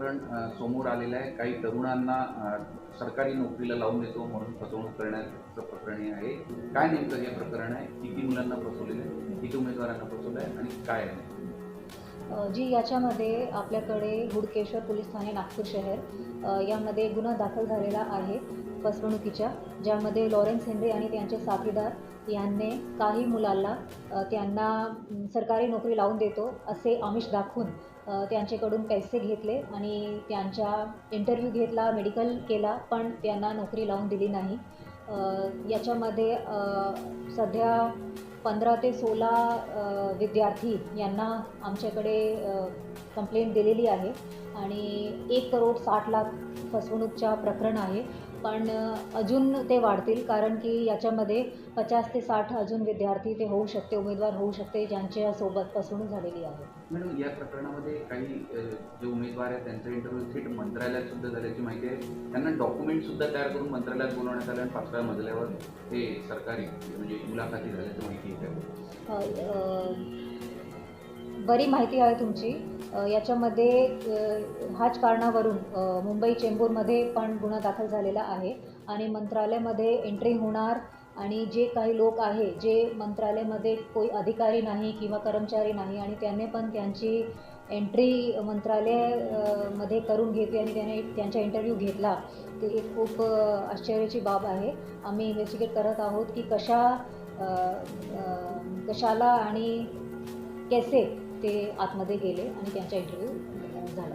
प्रकरण समोर आलेलं आहे. काही तरुणांना सरकारी नोकरीला लावून देतो म्हणून फसवणूक करण्याचं प्रकरण हे आहे. काय नेमकं हे प्रकरण आहे? किती मुलांना फसवलेलं आहे? किती उमेदवारांना फसवलं आहे? आणि काय आहे? जी याच्यामध्ये आपल्याकडे हुडकेश्वर पोलीस ठाणे नागपूर शहर यामध्ये गुन्हा दाखल झालेला आहे फसवणुकीच्या ज्यामध्ये लॉरेन्स हेनरी आणि त्यांचे साथीदार यांनी काही मुलांना त्यांना सरकारी नोकरी लावून देतो असे आमिष दाखवून त्यांच्याकडून पैसे घेतले आणि त्यांच्या इंटरव्ह्यू घेतला मेडिकल केला पण त्यांना नोकरी लावून दिली नाही. याच्यामध्ये सध्या पंधरा ते सोळा विद्यार्थी यांना आमच्याकडे कंप्लेंट दिलेली आहे. आणि एक करोड साठ लाख फसवणूकच्या प्रकरण आहे. पण अजून ते वाढतील कारण की याच्यामध्ये पचास ते साठ अजून विद्यार्थी ते होऊ शकते उमेदवार होऊ शकते ज्यांच्यासोबत फसवणूक झालेली आहे. मॅडम या प्रकरणामध्ये काही जे उमेदवार आहेत त्यांचा इंटरव्ह्यू थेट मंत्रालयात सुद्धा झाल्याची माहिती आहे. त्यांना डॉक्युमेंट सुद्धा तयार करून मंत्रालयात बोलवण्यात आलं आणि पाचव्या मजल्यावर ते सरकारी म्हणजे मुलाखती झाल्याची माहिती आहे बरी माहिती आहे तुमची. याच्यामध्ये हाच कारणावरून मुंबई चेंबूरमध्ये पण गुन्हा दाखल झालेला आहे आणि मंत्रालयामध्ये एंट्री होणार आणि जे काही लोक आहे जे मंत्रालयामध्ये कोई अधिकारी नाही किंवा कर्मचारी नाही आणि त्यांनी पण त्यांची एंट्री मंत्रालयमध्ये करून घेतली आणि त्याने त्यांचा इंटरव्ह्यू घेतला ते एक खूप आश्चर्याची बाब आहे. आम्ही इन्व्हेस्टिगेट करत आहोत की कशा कशाला आणि कैसे ते आतमध्ये गेले आणि त्यांचा इंटरव्ह्यू झाला.